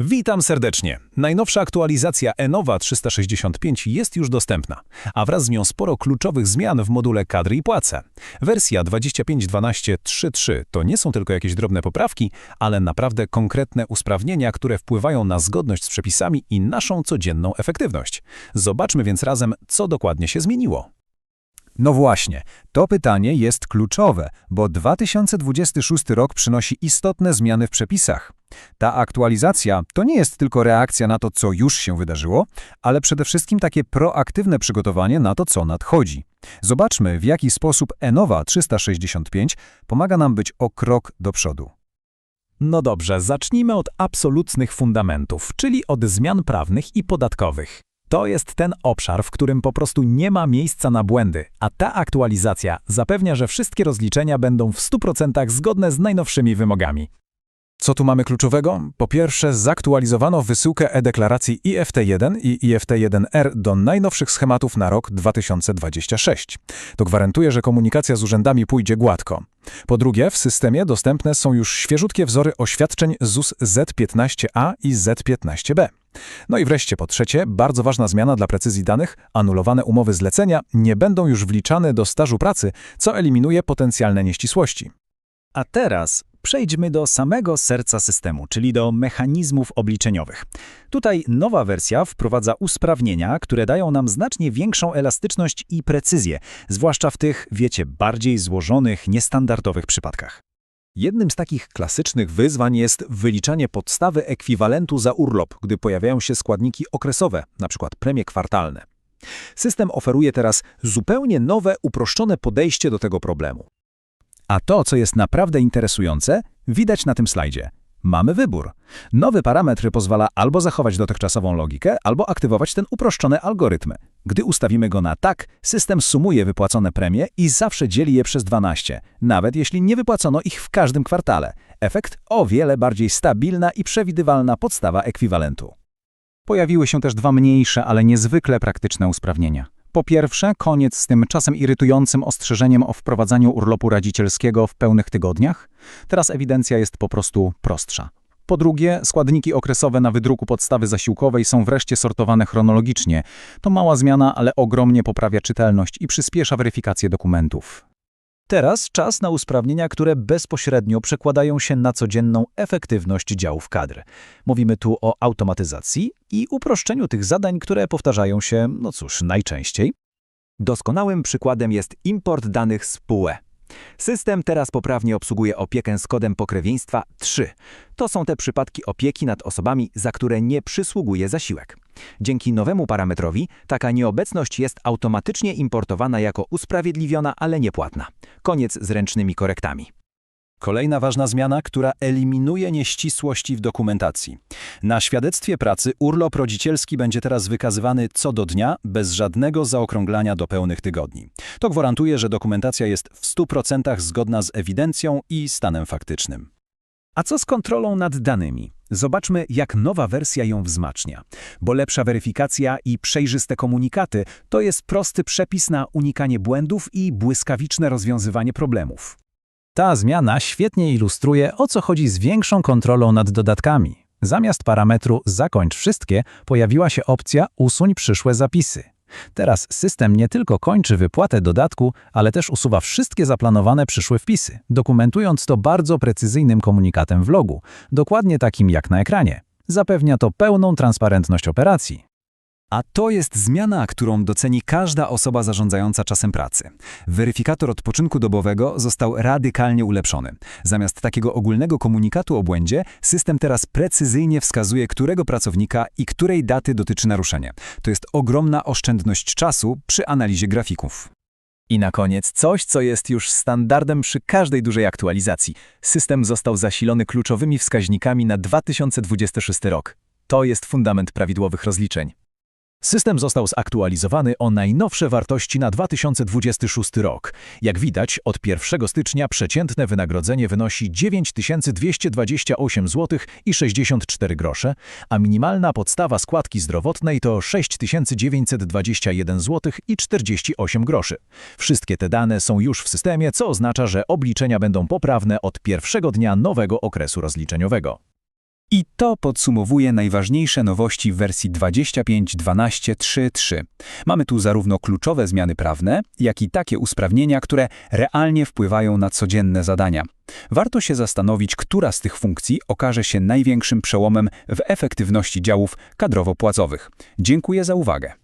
Witam serdecznie. Najnowsza aktualizacja Enova 365 jest już dostępna, a wraz z nią sporo kluczowych zmian w module kadry i płace. Wersja 25.12.3.3 to nie są tylko jakieś drobne poprawki, ale naprawdę konkretne usprawnienia, które wpływają na zgodność z przepisami i naszą codzienną efektywność. Zobaczmy więc razem, co dokładnie się zmieniło. No właśnie, to pytanie jest kluczowe, bo 2026 rok przynosi istotne zmiany w przepisach. Ta aktualizacja to nie jest tylko reakcja na to, co już się wydarzyło, ale przede wszystkim takie proaktywne przygotowanie na to, co nadchodzi. Zobaczmy, w jaki sposób Enova 365 pomaga nam być o krok do przodu. No dobrze, zacznijmy od absolutnych fundamentów, czyli od zmian prawnych i podatkowych. To jest ten obszar, w którym po prostu nie ma miejsca na błędy, a ta aktualizacja zapewnia, że wszystkie rozliczenia będą w 100% zgodne z najnowszymi wymogami. Co tu mamy kluczowego? Po pierwsze, zaktualizowano wysyłkę e-deklaracji IFT1 i IFT1R do najnowszych schematów na rok 2026. To gwarantuje, że komunikacja z urzędami pójdzie gładko. Po drugie, w systemie dostępne są już świeżutkie wzory oświadczeń ZUS Z15A i Z15B. No i wreszcie po trzecie, bardzo ważna zmiana dla precyzji danych, anulowane umowy zlecenia nie będą już wliczane do stażu pracy, co eliminuje potencjalne nieścisłości. A teraz przejdźmy do samego serca systemu, czyli do mechanizmów obliczeniowych. Tutaj nowa wersja wprowadza usprawnienia, które dają nam znacznie większą elastyczność i precyzję, zwłaszcza w tych, wiecie, bardziej złożonych, niestandardowych przypadkach. Jednym z takich klasycznych wyzwań jest wyliczanie podstawy ekwiwalentu za urlop, gdy pojawiają się składniki okresowe, np. premie kwartalne. System oferuje teraz zupełnie nowe, uproszczone podejście do tego problemu. A to, co jest naprawdę interesujące, widać na tym slajdzie. Mamy wybór. Nowy parametr pozwala albo zachować dotychczasową logikę, albo aktywować ten uproszczony algorytm. Gdy ustawimy go na tak, system sumuje wypłacone premie i zawsze dzieli je przez 12, nawet jeśli nie wypłacono ich w każdym kwartale. Efekt o wiele bardziej stabilna i przewidywalna podstawa ekwiwalentu. Pojawiły się też dwa mniejsze, ale niezwykle praktyczne usprawnienia. Po pierwsze, koniec z tym czasem irytującym ostrzeżeniem o wprowadzaniu urlopu radzicielskiego w pełnych tygodniach. Teraz ewidencja jest po prostu prostsza. Po drugie, składniki okresowe na wydruku podstawy zasiłkowej są wreszcie sortowane chronologicznie. To mała zmiana, ale ogromnie poprawia czytelność i przyspiesza weryfikację dokumentów. Teraz czas na usprawnienia, które bezpośrednio przekładają się na codzienną efektywność działów kadr. Mówimy tu o automatyzacji i uproszczeniu tych zadań, które powtarzają się, no cóż, najczęściej. Doskonałym przykładem jest import danych z PUE. System teraz poprawnie obsługuje opiekę z kodem pokrewieństwa 3. To są te przypadki opieki nad osobami, za które nie przysługuje zasiłek. Dzięki nowemu parametrowi taka nieobecność jest automatycznie importowana jako usprawiedliwiona, ale niepłatna. Koniec z ręcznymi korektami. Kolejna ważna zmiana, która eliminuje nieścisłości w dokumentacji. Na świadectwie pracy urlop rodzicielski będzie teraz wykazywany co do dnia, bez żadnego zaokrąglania do pełnych tygodni. To gwarantuje, że dokumentacja jest w 100% zgodna z ewidencją i stanem faktycznym. A co z kontrolą nad danymi? Zobaczmy, jak nowa wersja ją wzmacnia. Bo lepsza weryfikacja i przejrzyste komunikaty to jest prosty przepis na unikanie błędów i błyskawiczne rozwiązywanie problemów. Ta zmiana świetnie ilustruje, o co chodzi z większą kontrolą nad dodatkami. Zamiast parametru Zakończ wszystkie pojawiła się opcja Usuń przyszłe zapisy. Teraz system nie tylko kończy wypłatę dodatku, ale też usuwa wszystkie zaplanowane przyszłe wpisy, dokumentując to bardzo precyzyjnym komunikatem w logu, dokładnie takim jak na ekranie. Zapewnia to pełną transparentność operacji. A to jest zmiana, którą doceni każda osoba zarządzająca czasem pracy. Weryfikator odpoczynku dobowego został radykalnie ulepszony. Zamiast takiego ogólnego komunikatu o błędzie, system teraz precyzyjnie wskazuje, którego pracownika i której daty dotyczy naruszenie. To jest ogromna oszczędność czasu przy analizie grafików. I na koniec coś, co jest już standardem przy każdej dużej aktualizacji. System został zasilony kluczowymi wskaźnikami na 2026 rok. To jest fundament prawidłowych rozliczeń. System został zaktualizowany o najnowsze wartości na 2026 rok. Jak widać, od 1 stycznia przeciętne wynagrodzenie wynosi 9228 zł i 64 grosze, a minimalna podstawa składki zdrowotnej to 6921 zł i 48 groszy. Wszystkie te dane są już w systemie, co oznacza, że obliczenia będą poprawne od pierwszego dnia nowego okresu rozliczeniowego. I to podsumowuje najważniejsze nowości w wersji 25.12.3.3. Mamy tu zarówno kluczowe zmiany prawne, jak i takie usprawnienia, które realnie wpływają na codzienne zadania. Warto się zastanowić, która z tych funkcji okaże się największym przełomem w efektywności działów kadrowo-płacowych. Dziękuję za uwagę.